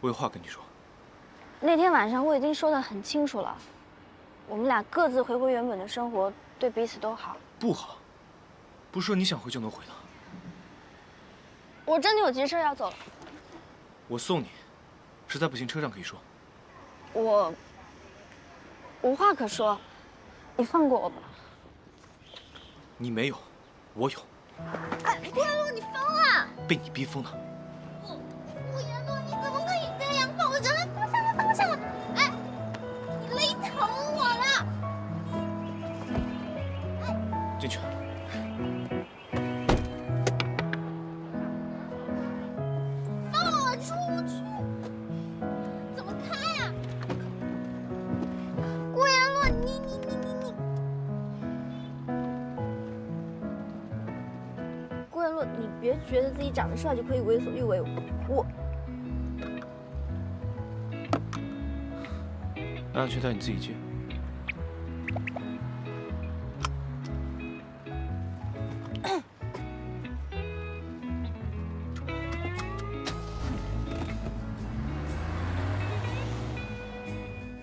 我有话跟你说。那天晚上我已经说得很清楚了，我们俩各自回归原本的生活，对彼此都好。不好，不是说你想回就能回的。我真的有急事要走了，我送你，实在不行车上可以说。我无话可说，你放过我吧。你没有，我有。哎，顾言洛，你疯了！被你逼疯的。你别觉得自己长得帅就可以为所欲为，我。安全带你自己系。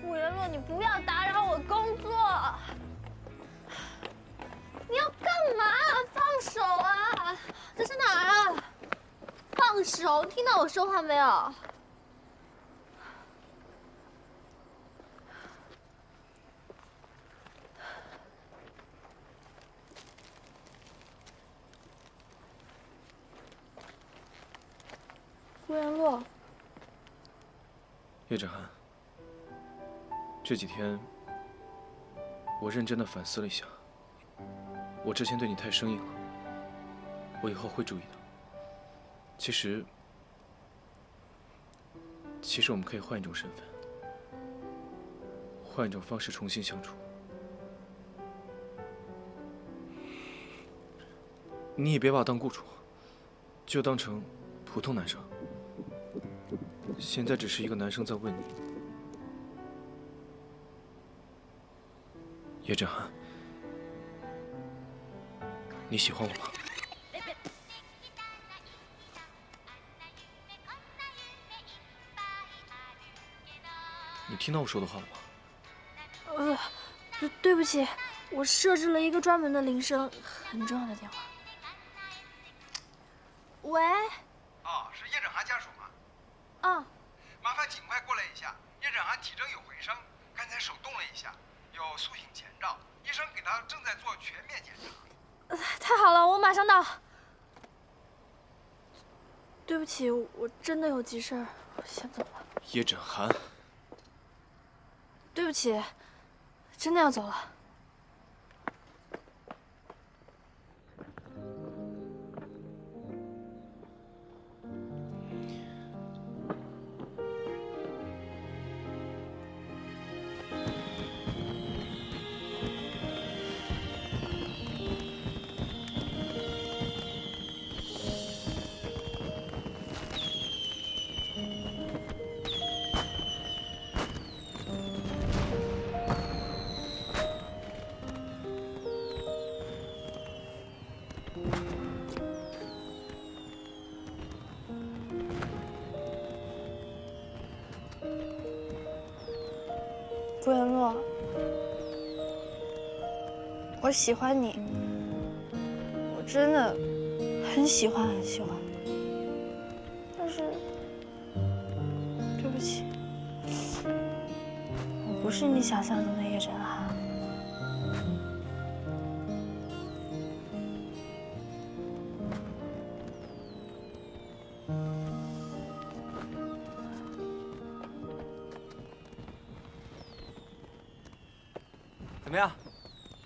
顾你不要打这是哪儿啊？放手！听到我说话没有？顾元洛，叶芷涵，这几天我认真的反思了一下，我之前对你太生硬了。我以后会注意的。其实，其实我们可以换一种身份，换一种方式重新相处。你也别把我当雇主，就当成普通男生。现在只是一个男生在问你，叶振涵，你喜欢我吗？你听到我说的话了吗？呃，对不起，我设置了一个专门的铃声，很重要的电话。喂？哦，是叶振涵家属吗？啊。麻烦尽快过来一下，叶振涵体征有回升，刚才手动了一下，有苏醒前兆，医生给他正在做全面检查。太好了，我马上到。对不起，我真的有急事儿，我先走了。叶振涵。对不起，真的要走了。顾言洛，我喜欢你，我真的很喜欢很喜欢，但是对不起，我不是你想象中的叶振涵。怎么样？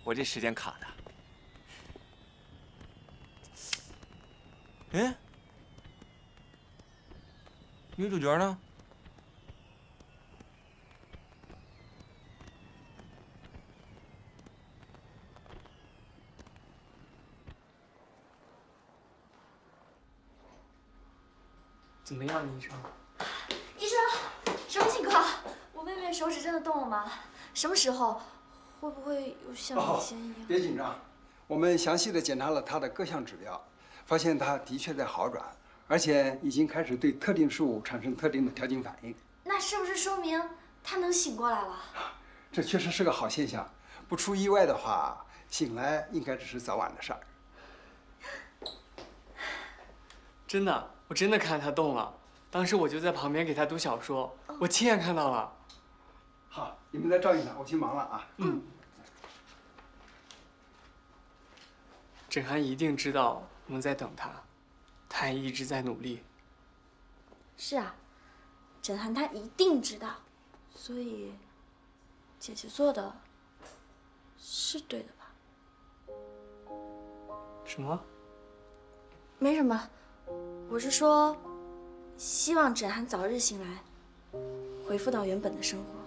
我这时间卡的。哎，女主角呢？怎么样，医生？医生，什么情况？我妹妹手指真的动了吗？什么时候？会不会有像以前一样？别紧张，我们详细的检查了他的各项指标，发现他的确在好转，而且已经开始对特定事物产生特定的条件反应。那是不是说明他能醒过来了？这确实是个好现象。不出意外的话，醒来应该只是早晚的事儿。真的，我真的看见他动了。当时我就在旁边给他读小说，我亲眼看到了。好，你们再照应他，我去忙了啊。嗯枕涵一定知道我们在等他，他也一直在努力。是啊，枕涵他一定知道，所以姐姐做的是对的吧？什么？没什么，我是说，希望枕涵早日醒来，恢复到原本的生活。